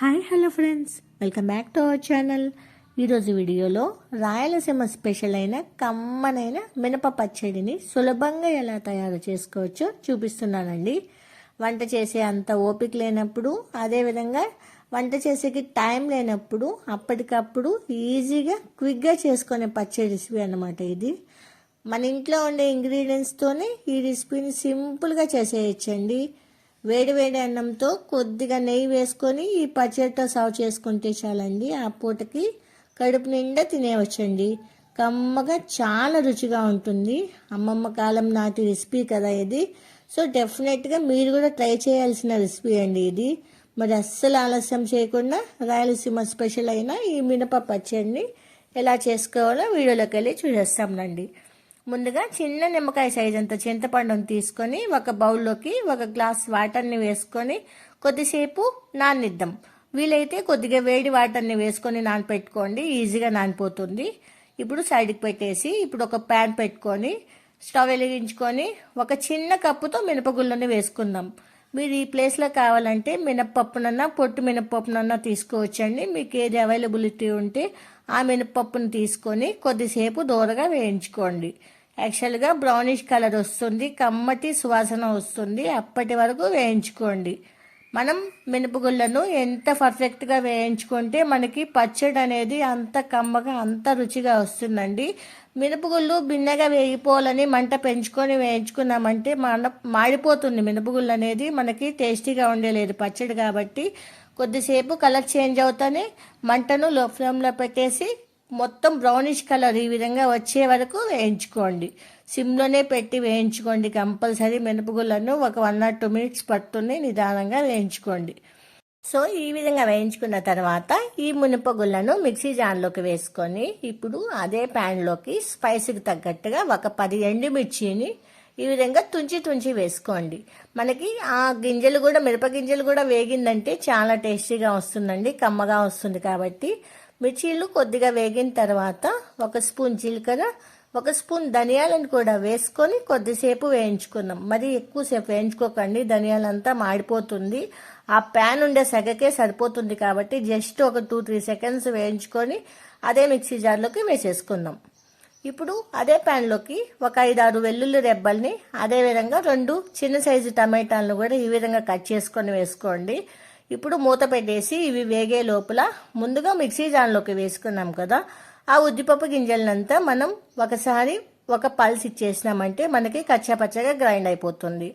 Hi hello friends. Welcome back to our channel. ఈరోజు వీడియోలో Rayalaseema special అయిన కమ్మనైన మినప పచ్చడిని సులభంగా ఎలా తయారు చేసుకోవచ్చో చూపిస్తున్నానండి. వంట చేసే అంత ఓపిక లేనప్పుడు అదేవిధంగా వంట చేసేకి టైం లేనప్పుడు అప్పటికప్పుడు ఈజీగా క్విక్గా చేసుకునే పచ్చడి రెసిపీ అనమాట ఇది. మన ఇంట్లో ఉండే ఇంగ్రీడియంట్స్తోనే ఈ రెసిపీని సింపుల్గా చేసేయచ్చండి. వేడివేడి అన్నంతో కొద్దిగా నెయ్యి వేసుకొని ఈ పచ్చడితో సర్వ్ చేసుకుంటే చాలండి. ఆ పూటకి కడుపు నిండా తినేవచ్చండి కమ్మగా చాలా రుచిగా ఉంటుంది. అమ్మమ్మ కాలం నాటి రెసిపీ కదా ఇది. సో డెఫినెట్గా మీరు కూడా ట్రై చేయాల్సిన రెసిపీ అండి ఇది. మరి అస్సలు ఆలస్యం చేయకుండా రాయలసీమ స్పెషల్ అయిన ఈ మినప పచ్చడిని ఎలా చేసుకోవాలో వీడియోలోకి వెళ్ళి చూసేస్తాంనండి ముందుగా చిన్న నిమ్మకాయ సైజ్ అంత చింతపండుని తీసుకొని ఒక బౌల్లోకి ఒక గ్లాస్ వాటర్ని వేసుకొని కొద్దిసేపు నానిద్దాం. వీలైతే కొద్దిగా వేడి వాటర్ని వేసుకొని నానపెట్టుకోండి. ఈజీగా నానిపోతుంది. ఇప్పుడు సైడ్కి పెట్టేసి ఇప్పుడు ఒక ప్యాన్ పెట్టుకొని స్టవ్ వెలిగించుకొని ఒక చిన్న కప్పుతో మినపగుళ్ళని వేసుకుందాం. మీరు ఈ ప్లేస్లో కావాలంటే మినప్పప్పునన్నా పొట్టు మినప్పప్పునన్నా తీసుకోవచ్చండి. మీకు ఏది అవైలబిలిటీ ఉంటే ఆ మినప్పప్పును తీసుకొని కొద్దిసేపు దూరగా వేయించుకోండి. యాక్చువల్గా బ్రౌనిష్ కలర్ వస్తుంది కమ్మటి సువాసన వస్తుంది. అప్పటి వరకు వేయించుకోండి. మనం మినపగుళ్ళను ఎంత పర్ఫెక్ట్గా వేయించుకుంటే మనకి పచ్చడి అనేది అంత కమ్మగా అంత రుచిగా వస్తుందండి. మినపగుళ్ళు భిన్నగా వేగిపోవాలని మంట పెంచుకొని వేయించుకున్నామంటే మన మాడిపోతుంది. మినపగుళ్ళు అనేది మనకి టేస్టీగా ఉండలేదు పచ్చడి కాబట్టి. కొద్దిసేపు కలర్ చేంజ్ అవుతానే మంటను లో ఫ్లేమ్లో పెట్టేసి మొత్తం బ్రౌనిష్ కలర్ ఈ విధంగా వచ్చే వరకు వేయించుకోండి. సిమ్లోనే పెట్టి వేయించుకోండి. కంపల్సరీ మినపగుళ్ళను ఒక వన్ ఆర్ టూ మినిట్స్ పట్టుని నిదానంగా వేయించుకోండి. సో ఈ విధంగా వేయించుకున్న తర్వాత ఈ మునపగుళ్ళను మిక్సీ జాన్లోకి వేసుకొని ఇప్పుడు అదే ప్యాన్లోకి స్పైసీకి తగ్గట్టుగా ఒక పది ఎండుమిర్చిని ఈ విధంగా తుంచి తుంచి వేసుకోండి. మనకి ఆ గింజలు కూడా మిరప గింజలు కూడా వేగిందంటే చాలా టేస్టీగా వస్తుందండి కమ్మగా వస్తుంది కాబట్టి మిర్చీలు కొద్దిగా వేగిన తర్వాత ఒక స్పూన్ జీలకర్ర ఒక స్పూన్ ధనియాలను కూడా వేసుకొని కొద్దిసేపు వేయించుకున్నాం మరి ఎక్కువసేపు వేయించుకోకండి ధనియాలంతా మాడిపోతుంది. ఆ ప్యాన్ ఉండే సగకే సరిపోతుంది కాబట్టి జస్ట్ ఒక టూ త్రీ సెకండ్స్ వేయించుకొని అదే మిక్సీ జార్లోకి వేసేసుకుందాం. ఇప్పుడు అదే ప్యాన్లోకి ఒక ఐదారు వెల్లుల్లి రెబ్బల్ని అదేవిధంగా రెండు చిన్న సైజు టమాటాలను కూడా ఈ విధంగా కట్ చేసుకొని వేసుకోండి. ఇప్పుడు మూత పెట్టేసి ఇవి వేగే లోపల ముందుగా మిక్సీ జాన్లోకి వేసుకున్నాం కదా ఆ ఉద్దిపప్పు గింజలనంతా మనం ఒకసారి ఒక పల్స్ ఇచ్చేసినామంటే మనకి కచ్చాపచ్చగా గ్రైండ్ అయిపోతుంది.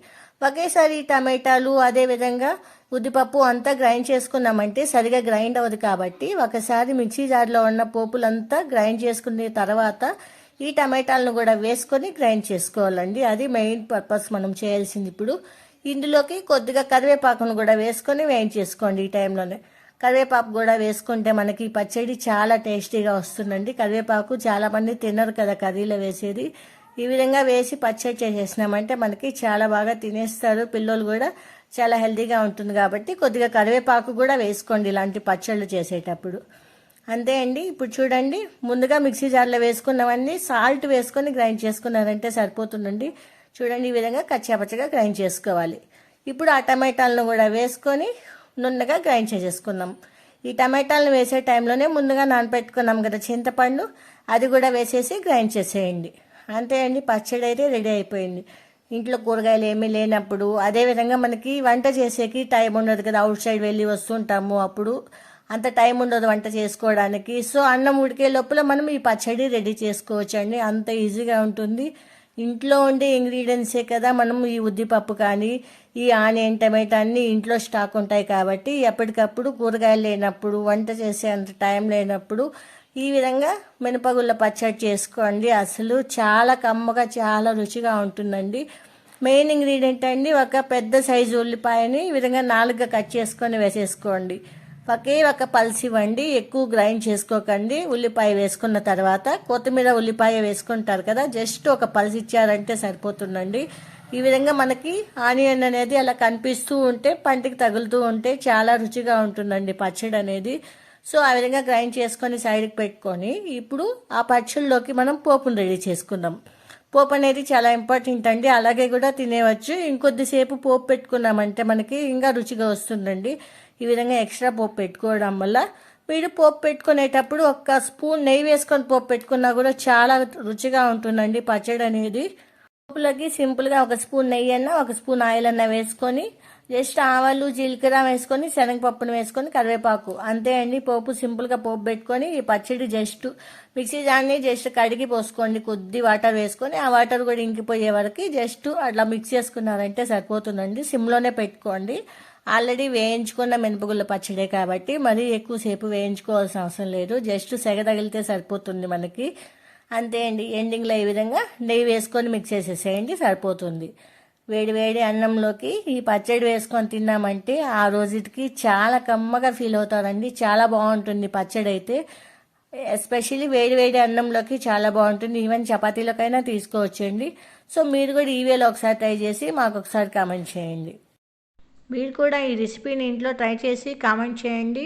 ఒకేసారి టమాటాలు అదేవిధంగా ఉద్దిపప్పు అంతా గ్రైండ్ చేసుకున్నామంటే సరిగా గ్రైండ్ అవ్వదు కాబట్టి ఒకసారి మిక్సీ జార్లో ఉన్న పోపులంతా గ్రైండ్ చేసుకున్న తర్వాత ఈ టమాటాలను కూడా వేసుకొని గ్రైండ్ చేసుకోవాలండి. అది మెయిన్ పర్పస్ మనం చేయాల్సింది ఇప్పుడు. ఇందులోకి కొద్దిగా కరివేపాకును కూడా వేసుకొని వేయించేసుకోండి ఈ టైంలోనే. కరివేపాకు కూడా వేసుకుంటే మనకి పచ్చడి చాలా టేస్టీగా వస్తుందండి. కరివేపాకు చాలామంది తినరు కదా కర్రీలో వేసేది. ఈ విధంగా వేసి పచ్చడి చేసేసినామంటే మనకి చాలా బాగా తినేస్తారు. పిల్లలు కూడా చాలా హెల్తీగా ఉంటుంది కాబట్టి కొద్దిగా కరివేపాకు కూడా వేసుకోండి ఇలాంటి పచ్చళ్ళు చేసేటప్పుడు. అంతే అండి. ఇప్పుడు చూడండి ముందుగా మిక్సీ జార్లో వేసుకున్నవన్నీ సాల్ట్ వేసుకొని గ్రైండ్ చేసుకున్నారంటే సరిపోతుందండి. చూడండి ఈ విధంగా కచ్చాపచ్చగా గ్రైండ్ చేసుకోవాలి. ఇప్పుడు ఆ టమాటాలను కూడా వేసుకొని నున్నగా గ్రైండ్ చేసేసుకుందాం. ఈ టమాటాలను వేసే టైంలోనే ముందుగా నానపెట్టుకున్నాం కదా చింతపండు అది కూడా వేసేసి గ్రైండ్ చేసేయండి. అంతే అండి పచ్చడి అయితే రెడీ అయిపోయింది. ఇంట్లో కూరగాయలు ఏమీ లేనప్పుడు అదేవిధంగా మనకి వంట చేసేకి టైం ఉండదు కదా అవుట్ సైడ్ వెళ్ళి వస్తుంటాము అప్పుడు. అంత టైం ఉండదు వంట చేసుకోవడానికి. సో అన్నం ఉడికే లోపల మనం ఈ పచ్చడి రెడీ చేసుకోవచ్చు అండి అంత ఈజీగా ఉంటుంది. ఇంట్లో ఉండే ఇంగ్రీడియంట్సే కదా మనం ఈ ఉద్దిపప్పు కానీ ఈ ఆనియన్ టమాటా అన్నీ ఇంట్లో స్టాక్ ఉంటాయి కాబట్టి ఎప్పటికప్పుడు కూరగాయలు లేనప్పుడు వంట చేసే అంత టైం లేనప్పుడు ఈ విధంగా మినపగుళ్ళ పచ్చడి చేసుకోండి. అసలు చాలా కమ్మగా చాలా రుచిగా ఉంటుందండి. మెయిన్ ఇంగ్రీడియంట్ అండి ఒక పెద్ద సైజు ఉల్లిపాయని ఈ విధంగా నాలుగుగా కట్ చేసుకొని వేసేసుకోండి. ఒకే ఒక పల్సి వండి ఎక్కువ గ్రైండ్ చేసుకోకండి. ఉల్లిపాయ వేసుకున్న తర్వాత కొత్తిమీర ఉల్లిపాయ వేసుకుంటారు కదా జస్ట్ ఒక పల్సి ఇచ్చారంటే సరిపోతుందండి. ఈ విధంగా మనకి ఆనియన్ అనేది అలా కనిపిస్తూ ఉంటే పంటికి తగులుతూ ఉంటే చాలా రుచిగా ఉంటుందండి పచ్చడి అనేది. సో ఆ విధంగా గ్రైండ్ చేసుకొని సైడ్కి పెట్టుకొని ఇప్పుడు ఆ పచ్చళ్ళలోకి మనం పోపును రెడీ చేసుకుందాం. పోపు అనేది చాలా ఇంపార్టెంట్ అండి. అలాగే కూడా తినేవచ్చు. ఇంకొద్దిసేపు పోపు పెట్టుకున్నామంటే మనకి ఇంకా రుచిగా వస్తుందండి. ఈ విధంగా ఎక్స్ట్రా పోపు పెట్టుకోవడం వల్ల మీరు పోపు పెట్టుకునేటప్పుడు ఒక స్పూన్ నెయ్యి వేసుకొని పోపు పెట్టుకున్నా కూడా చాలా రుచిగా ఉంటుందండి పచ్చడి అనేది పోపులకి సింపుల్గా ఒక స్పూన్ నెయ్యి అన్న ఒక స్పూన్ ఆయిల్ అన్న వేసుకొని జస్ట్ ఆవాలు జీలకర్ర వేసుకొని శనగపప్పును వేసుకొని కరివేపాకు. అంతే అండి. పోపు సింపుల్గా పోపు పెట్టుకొని ఈ పచ్చడి జస్ట్ మిక్సీ దాన్ని జస్ట్ కడిగి పోసుకోండి. కొద్ది వాటర్ వేసుకొని ఆ వాటర్ కూడా ఇంకిపోయే వరకు జస్ట్ అట్లా మిక్స్ చేసుకున్నారంటే సరిపోతుందండి. సిమ్లోనే పెట్టుకోండి. ఆల్రెడీ వేయించుకున్న మినపగుళ్ళ పచ్చడే కాబట్టి మరీ ఎక్కువసేపు వేయించుకోవాల్సిన అవసరం లేదు. జస్ట్ సెగ తగిలితే సరిపోతుంది మనకి. అంతే అండి. ఎండింగ్లో ఈ విధంగా నెయ్యి వేసుకొని మిక్స్ చేసేసేయండి సరిపోతుంది. వేడి వేడి అన్నంలోకి ఈ పచ్చడి వేసుకొని తిన్నామంటే ఆ రోజుకి చాలా కమ్మగా ఫీల్ అవుతారండి. చాలా బాగుంటుంది పచ్చడి అయితే. ఎస్పెషల్లీ వేడి వేడి అన్నంలోకి చాలా బాగుంటుంది. ఈవెన్ చపాతీలోకైనా తీసుకోవచ్చండి. సో మీరు కూడా ఈ వేలో ఒకసారి ట్రై చేసి మాకు ఒకసారి కామెంట్ చేయండి. మీరు కూడా ఈ రెసిపీని ఇంట్లో ట్రై చేసి కామెంట్ చేయండి.